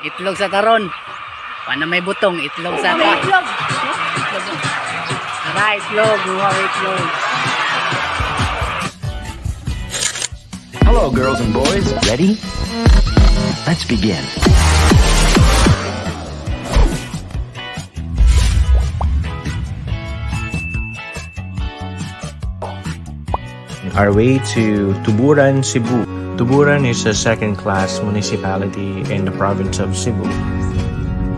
Itlog sa taron. Paano may butong? Itlog sa ta. Itlog. Tara, itlog. Buha itlog. Hello, girls and boys. Ready? Let's begin. our way to Tuburan, Cebu. Tuburan is a second-class municipality in the province of Cebu.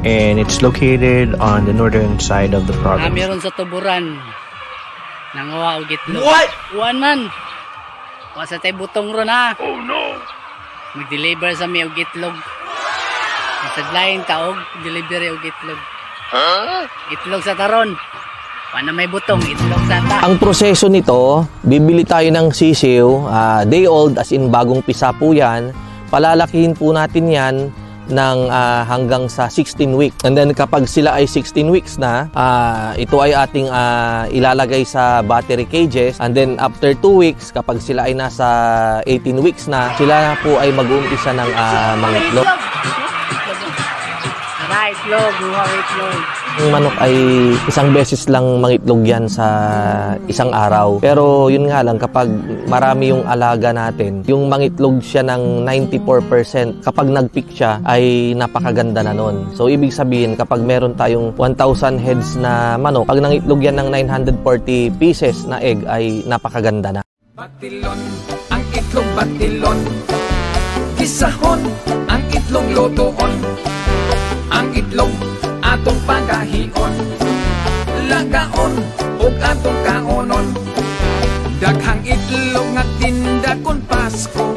And it's located on the northern side of the Ah, province. meron sa tuburan. Nangawa og itlog. What? Uwan man. Wa sa tay butong ron ha. Oh no. Mag-deliver sa mi og itlog. Masaglayin ta og delivery og itlog. Itlog sa taron. Paano may butong? Itlog sa ta. Ang proseso nito, bibili tayo ng sisiw, ah, day old as in bagong pisa po yan. Palalakihin po natin yan ng ah, hanggang sa 16 weeks. And then kapag sila ay 16 weeks na, ah, ito ay ating ah, ilalagay sa battery cages. And then after 2 weeks, kapag sila ay nasa 18 weeks na, sila po ay mag-uumpisa ng uh, mangitlog. Tara, itlog. Buha itlog. Yung manok ay isang beses lang mangitlog yan sa isang araw. Pero yun nga lang, kapag marami yung alaga natin, yung mangitlog siya ng 94%, kapag nag-pick siya, ay napakaganda na nun. So, ibig sabihin, kapag meron tayong 1,000 heads na manok, pag nangitlog yan ng 940 pieces na egg, ay napakaganda na. Batilon, ang itlog batilon Kisahon, ang itlog lotoon Lagaon, ug atong kaonon. Daghang itlog nga tinda kon Pasko.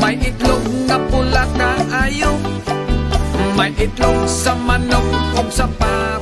May itlog nga pula kaayo May itlog sa manok ug sa pa